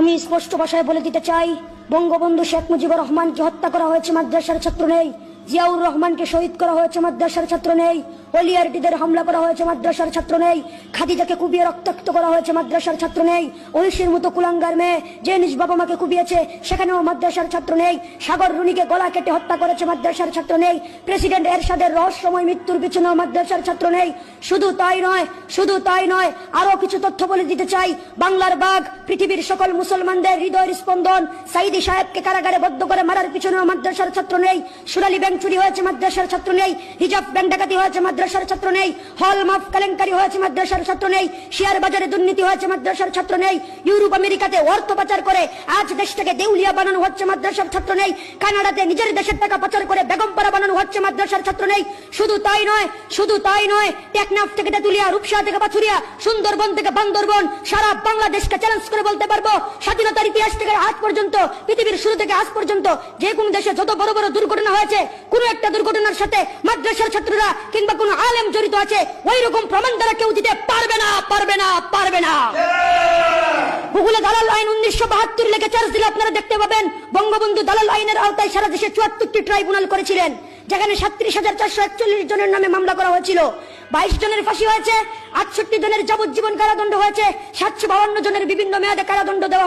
আমি স্পষ্ট ভাষায় বলে দিতে চাই, বঙ্গবন্ধু শেখ মুজিবুর রহমানকে হত্যা করা হয়েছে মাদ্রাসার ছাত্র নেই। জিয়াউর রহমানকে শহীদ করা হয়েছে মাদ্রাসার ছাত্র নেই অলিয়ারটিদের হামলা করা হয়েছে মাদ্রাসার ছাত্র নেই, খাদিজাকে কুবিয়ে রক্তাক্ত করা হয়েছে মাদ্রাসার ছাত্র নেই, ঐশীর মতো কুলাঙ্গার মেয়ে যে নিজ বাবা মাকে কুবিয়েছে সেখানেও মাদ্রাসার ছাত্র নেই, সাগর রুনিকে গলা কেটে হত্যা করেছে মাদ্রাসার ছাত্র নেই, প্রেসিডেন্ট এরশাদের রহস্যময় মৃত্যুর পিছনেও মাদ্রাসার ছাত্র নেই, শুধু তাই নয়, শুধু তাই নয় আরও কিছু তথ্য বলে দিতে চাই, বাংলার বাঘ, পৃথিবীর সকল মুসলমানদের হৃদয়ের স্পন্দন সাইদি সাহেবকে কারাগারে বদ্ধ করে মারার পিছনেও মাদ্রাসার ছাত্র নেই সুরালি ব্যাংক চুরি হয়েছে, মাদ্রাসার ছাত্র নেই। হিজাব ব্যাংক ডাকাতি হয়েছে, মাদ্রাসার ছাত্র নেই। হল মাফ কেলেঙ্কারি হয়েছে, মাদ্রাসার ছাত্র নেই। শেয়ার বাজারে দুর্নীতি হয়েছে, মাদ্রাসার ছাত্র নেই। ইউরোপ, আমেরিকাতে অর্থ পাচার করে আজ দেশটাকে দেউলিয়া বানানো হচ্ছে, মাদ্রাসার ছাত্র নেই। কানাডাতে নিজের দেশের টাকা পাচার করে বেগমপাড়া বানানো হচ্ছে, মাদ্রাসার ছাত্র নেই। শুধু তাই নয়, শুধু তাই নয়, টেকনাফ থেকে তেতুলিয়া, রূপসা থেকে পাথুরিয়া, সুন্দরবন থেকে বান্দরবন, সারা বাংলাদেশকে চ্যালেঞ্জ করে বলতে পারব, স্বাধীনতার ইতিহাস থেকে আজ পর্যন্ত, পৃথিবীর শুরু থেকে আজ পর্যন্ত, যে কোন দেশে যত বড় বড় দুর্ঘটনা হয়েছে কোন একটা দুর্ঘটনার সাথে মাদ্রাসার ছাত্ররা কিংবা কোন আলেম জড়িত আছে ওই রকম প্রমাণ দ্বারা কেউ দিতে পারবে না পারবে না পারবে না। গুগলে দালাল আইন উনিশশো বাহাত্তর লেখে চার্জ দিলে আপনারা দেখতে পাবেন, বঙ্গবন্ধু দালাল আইনের আওতায় সারা দেশে চুয়াত্তরটি ট্রাইব্যুনাল করেছিলেন, যেখানে সাত্রিশ হাজার চারশো একচল্লিশ জনের নামে মামলা করা হয়েছিল। বাইশ জনের ফাঁসি হয়েছে, আটষট্টি জনের যাবজ্জীবন কারাদণ্ড হয়েছে, সাতশো বাউন্ন জনের বিভিন্ন মেয়াদে কারাদণ্ড দেওয়া